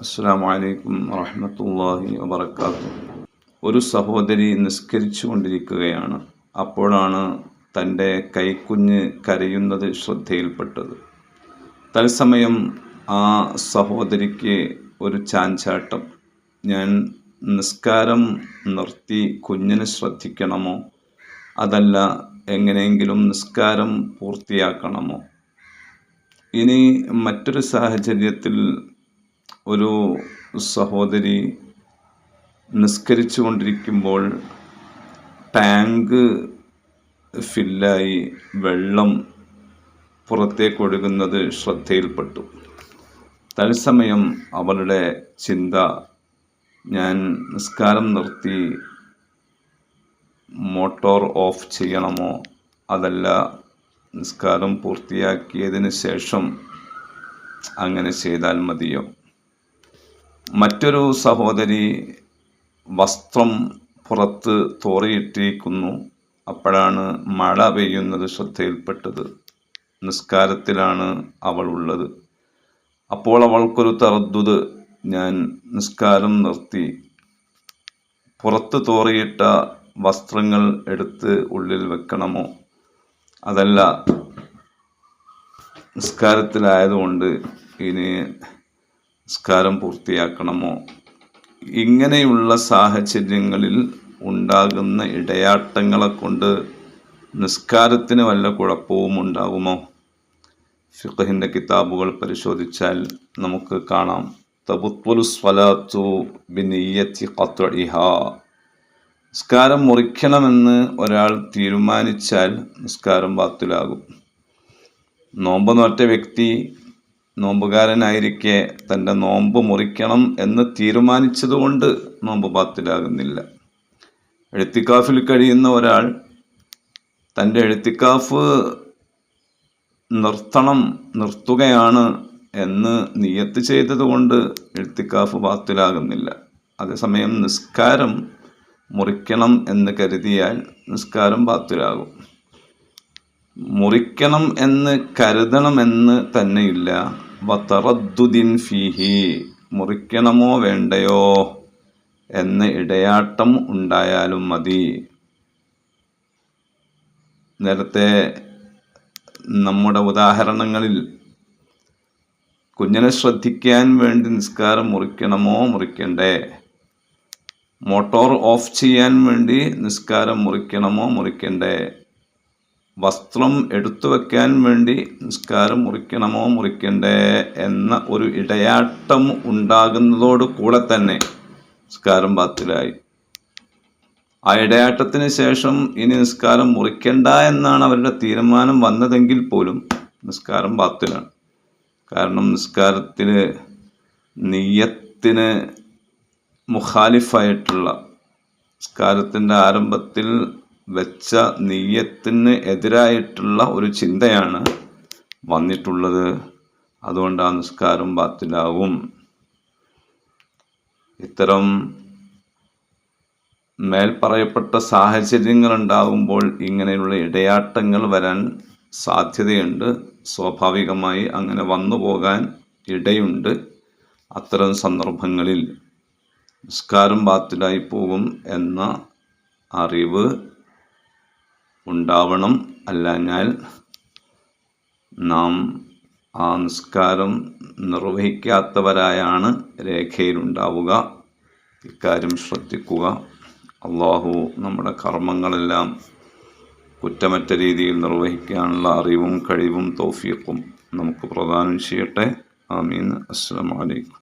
അസ്സാം വലൈക്കും വറഹമത്തല്ലാഹി വബർക്കാത്തു ഒരു സഹോദരി നിസ്കരിച്ചു കൊണ്ടിരിക്കുകയാണ് അപ്പോഴാണ് തന്റെ കൈക്കുഞ്ഞ് കരയുന്നത് ശ്രദ്ധയിൽപ്പെട്ടത്. തത്സമയം ആ സഹോദരിക്ക് ഒരു ചാഞ്ചാട്ടം. ഞാൻ നിസ്കാരം നിർത്തി കുഞ്ഞിനെ ശ്രദ്ധിക്കണമോ? അതല്ല എങ്ങനെയെങ്കിലും നിസ്കാരം പൂർത്തിയാക്കണമോ? ഇനി മറ്റൊരു സാഹചര്യത്തിൽ ഒരു സഹോദരി നിസ്കരിച്ചു കൊണ്ടിരിക്കുമ്പോൾ ടാങ്ക് ഫില്ലായി വെള്ളം പുറത്തേക്ക് ഒഴുകുന്നത് ശ്രദ്ധയിൽപ്പെട്ടു. തത്സമയം അവളുടെ ചിന്ത ഞാൻ നിസ്കാരം നിർത്തി മോട്ടോർ ഓഫ് ചെയ്യണമോ? അതല്ല നിസ്കാരം പൂർത്തിയാക്കിയതിന് ശേഷം അങ്ങനെ ചെയ്താൽ മതിയോ? മറ്റൊരു സഹോദരി വസ്ത്രം പുറത്ത് തോറിയിട്ടിരിക്കുന്നു. അപ്പോഴാണ് മഴ പെയ്യുന്നത് ശ്രദ്ധയിൽപ്പെട്ടത്. നിസ്കാരത്തിലാണ് അവൾ ഉള്ളത്. അപ്പോൾ അവൾക്കൊരു തറദ്ദുത് ഞാൻ നിസ്കാരം നിർത്തി. പുറത്ത് തോറിയിട്ട വസ്ത്രങ്ങൾ എടുത്ത് ഉള്ളിൽ വെക്കണമോ? അതല്ല നിസ്കാരത്തിലായതുകൊണ്ട് ഇനി നിസ്കാരം പൂർത്തിയാക്കണമോ? ഇങ്ങനെയുള്ള സാഹചര്യങ്ങളിൽ ഉണ്ടാകുന്ന ഇടയാട്ടങ്ങളെ കൊണ്ട് നിസ്കാരത്തിന് വല്ല കുഴപ്പവും ഉണ്ടാകുമോ ഫിഖഹിന്റെ കിതാബുകൾ പരിശോധിച്ചാൽ നമുക്ക് കാണാം. തബുത്വലു സ്വലാത്തു ബിനിയത്തി ഖത്ഇഹ നിസ്കാരം മുറിക്കണമെന്ന് ഒരാൾ തീരുമാനിച്ചാൽ നിസ്കാരം ബാത്തിലാകും. നോമ്പ് നോറ്റ വ്യക്തി നോമ്പുകാരനായിരിക്കെ തന്റെ നോമ്പ് മുറിക്കണം എന്ന് തീരുമാനിച്ചതുകൊണ്ട് നോമ്പ് ബാത്തിലാകുന്നില്ല. എഴുത്തിക്കാഫിൽ കഴിയുന്ന ഒരാൾ തന്റെ എഴുത്തിക്കാഫ് നിർത്തണം നിർത്തുകയാണ് എന്ന് നിയത്ത് ചെയ്തതുകൊണ്ട് എഴുത്തിക്കാഫ് ബാത്തിലാകുന്നില്ല. അതേസമയം നിസ്കാരം മുറിക്കണം എന്ന് കരുതിയാൽ നിസ്കാരം ബാത്തിലാകും. മുറിക്കണം എന്ന് കരുതണമെന്ന് തന്നെയില്ല. വത്തറദ്ദുദിൻ ഫീഹി മുറിക്കണമോ വേണ്ടയോ? എന്ന് ഇടയാട്ടം ഉണ്ടായാലും മതി. നേരത്തെ നമ്മുടെ ഉദാഹരണങ്ങളിൽ കുഞ്ഞിനെ ശ്രദ്ധിക്കാൻ വേണ്ടി നിസ്കാരം മുറിക്കണമോ മുറിക്കണ്ടേ? മോട്ടോർ ഓഫ് ചെയ്യാൻ വേണ്ടി നിസ്കാരം മുറിക്കണമോ മുറിക്കണ്ടേ? വസ്ത്രം എടുത്തു വെക്കാൻ വേണ്ടി നിസ്കാരം മുറിക്കണമോ മുറിക്കണ്ടേ എന്ന ഒരു ഇടയാട്ടം ഉണ്ടാകുന്നതോട് കൂടെ തന്നെ നിസ്കാരം ബാത്തിലായി. ആ ഇടയാട്ടത്തിന് ശേഷം ഇനി നിസ്കാരം മുറിക്കണ്ട എന്നാണ് അവരുടെ തീരുമാനം വന്നതെങ്കിൽ പോലും നിസ്കാരം ബാത്തിലാണ്. കാരണം നിസ്കാരത്തിന് നീയത്തിന് മുഖാലിഫായിട്ടുള്ള നിസ്കാരത്തിന്റെ ആരംഭത്തിൽ വെച്ച നെയ്യത്തിന് എതിരായിട്ടുള്ള ഒരു ചിന്തയാണ് വന്നിട്ടുള്ളത്. അതുകൊണ്ട് ആ നിസ്കാരം ബാത്തിലാവും. ഇത്തരം മേൽപ്പറയപ്പെട്ട സാഹചര്യങ്ങൾ ഉണ്ടാകുമ്പോൾ ഇങ്ങനെയുള്ള ഇടയാട്ടങ്ങൾ വരാൻ സാധ്യതയുണ്ട്. സ്വാഭാവികമായി അങ്ങനെ വന്നു പോകാൻ ഇടയുണ്ട് അത്തരം സന്ദർഭങ്ങളിൽ. നിസ്കാരം ബാത്തിലായി പോകും എന്ന അറിവ് ഉണ്ടാവണം അല്ലഞ്ഞാൽ നാം ആ നിസ്കാരം നിർവഹിക്കാത്തവരായാണ് രേഖയിലുണ്ടാവുക. ഇക്കാര്യം ശ്രദ്ധിക്കുക. അള്ളാഹു നമ്മുടെ കർമ്മങ്ങളെല്ലാം കുറ്റമറ്റ രീതിയിൽ നിർവഹിക്കാനുള്ള അറിവും കഴിവും തൗഫീഖും നമുക്ക് പ്രദാനം ചെയ്യട്ടെ. ആമീൻ. അസ്സാം വലൈക്കും